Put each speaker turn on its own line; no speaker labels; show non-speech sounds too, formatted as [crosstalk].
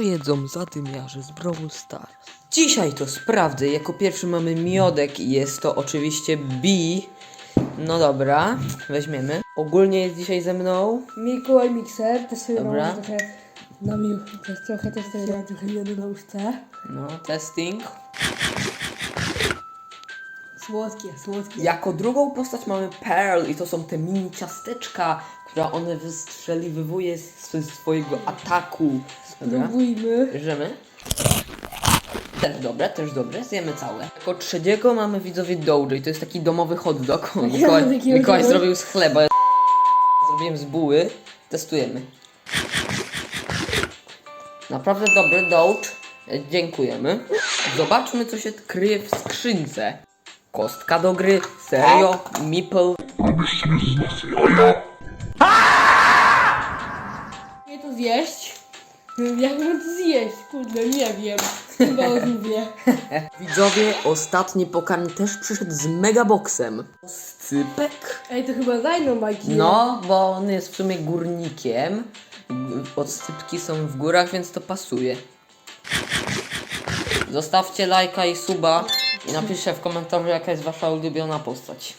Co jedzą zadymiarze z Brawl Stars? Dzisiaj to sprawdzę. Jako pierwszy mamy miodek i jest to oczywiście B. No dobra, weźmiemy. Ogólnie jest dzisiaj ze mną.
Mikołaj Mixer, też sobie
Dobra.
trochę też trochę też sobie dam trochę miodu na łóżce.
No, testing.
Słodkie, słodkie.
Jako drugą postać mamy Pearl i to są te mini ciasteczka, które one wystrzeliwuje z swojego ataku. Dobra,
Spróbujmy.
bierzemy. Też dobre, też dobre, zjemy całe. Jako trzeciego mamy widzowie Dojo i to jest taki domowy hot dog. Mikołaj,
takiego
Mikołaj
domu.
zrobił z chleba, zrobiłem z buły. Testujemy. Naprawdę dobry Doge. Dziękujemy. Zobaczmy co się kryje w skrzynce. Kostka do gry, serio, meeple.
Nie to zjeść. Jak mam to zjeść? Kurde, nie wiem. Chyba odmówię. [laughs]
Widzowie, ostatni pokarm też przyszedł z megaboxem. Scypek?
Ej, to chyba zajmą Majki.
No, bo on jest w sumie górnikiem. Odsypki są w górach, więc to pasuje. Zostawcie lajka i suba i napiszcie w komentarzu jaka jest wasza ulubiona postać.